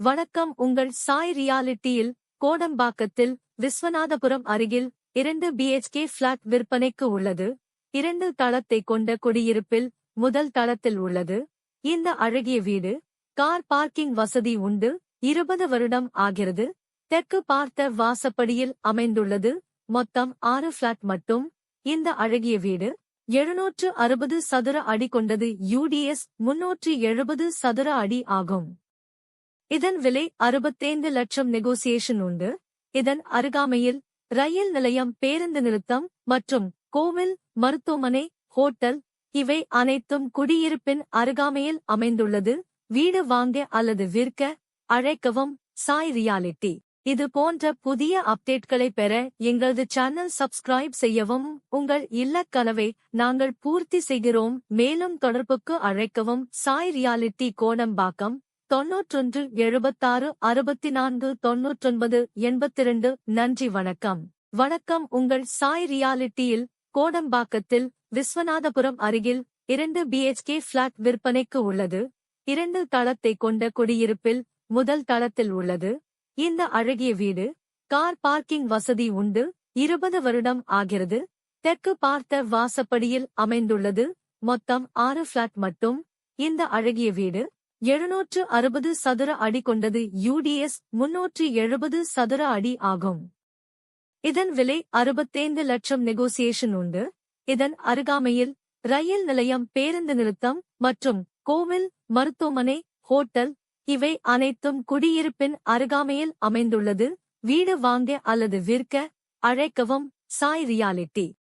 வணக்கம். உங்கள் சாய் ரியாலிட்டியில் கோடம்பாக்கத்தில் விஸ்வநாதபுரம் அருகில் இரண்டு பிஎச்கே பிளாட் விற்பனைக்கு உள்ளது. இரண்டு தளத்தை கொண்ட குடியிருப்பில் முதல் தளத்தில் உள்ளது. இந்த அழகிய வீடு கார் பார்க்கிங் வசதி உண்டு. இருபது வருடம் ஆகிறது. தெற்கு பார்த்த வாசப்படியில் அமைந்துள்ளது. மொத்தம் ஆறு பிளாட் மட்டும். இந்த அழகிய வீடு எழுநூற்று அறுபது சதுர அடி கொண்டது. யூடிஎஸ் முன்னூற்று எழுபது சதுர அடி ஆகும். இதன் விலை அறுபத்தைந்து லட்சம் நெகோசியேஷன் உண்டு. இதன் அருகாமையில் ரயில் நிலையம் பேருந்து நிறுத்தம் மற்றும் கோவில் மருத்துவமனை ஹோட்டல் இவை அனைத்தும் குடியிருப்பின் அருகாமையில் அமைந்துள்ளது. வீடு வாங்க அல்லது விற்க அழைக்கவும் சாய் ரியாலிட்டி. இது போன்ற புதிய அப்டேட்களை பெற எங்களது சேனல் சப்ஸ்கிரைப் செய்யவும் உங்கள் இல்ல கனவை நாங்கள் பூர்த்தி செய்கிறோம். மேலும் தொடர்புக்கு அழைக்கவும் சாய் ரியாலிட்டி கோடம்பாக்கம் தொன்னூற்றொன்று எழுபத்தாறு அறுபத்தி நான்கு தொன்னூற்றொன்பது எண்பத்திரண்டு. நன்றி வணக்கம். வணக்கம். உங்கள் சாய் ரியாலிட்டியில் கோடம்பாக்கத்தில் விஸ்வநாதபுரம் அருகில் இரண்டு பிஹெச்கே பிளாட் விற்பனைக்கு உள்ளது. இரண்டு தளத்தை கொண்ட குடியிருப்பில் முதல் தளத்தில் உள்ளது. இந்த அழகிய வீடு கார் பார்க்கிங் வசதி உண்டு. இருபது வருடம் ஆகிறது. தெற்கு பார்த்த வாசப்படியில் அமைந்துள்ளது. மொத்தம் ஆறு பிளாட் மட்டும். இந்த அழகிய வீடு எழுநூற்று அறுபது சதுர அடி கொண்டது யூடிஎஸ் முன்னூற்று எழுபது சதுர அடி ஆகும். இதன் விலை அறுபத்தைந்து லட்சம் நெகோசியேஷன் உண்டு. இதன் அருகாமையில் ரயில் நிலையம் பேருந்து நிறுத்தம் மற்றும் கோவில் மருத்துவமனை ஹோட்டல் இவை அனைத்தும் குடியிருப்பின் அருகாமையில் அமைந்துள்ளது. வீடு வாங்க அல்லது விற்க அழைக்கவும் சாய் ரியாலிட்டி.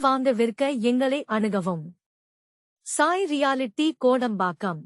வாங்க விற்க எங்களை அணுகவும். சாய் ரியாலிட்டி கோடம்பாக்கம்.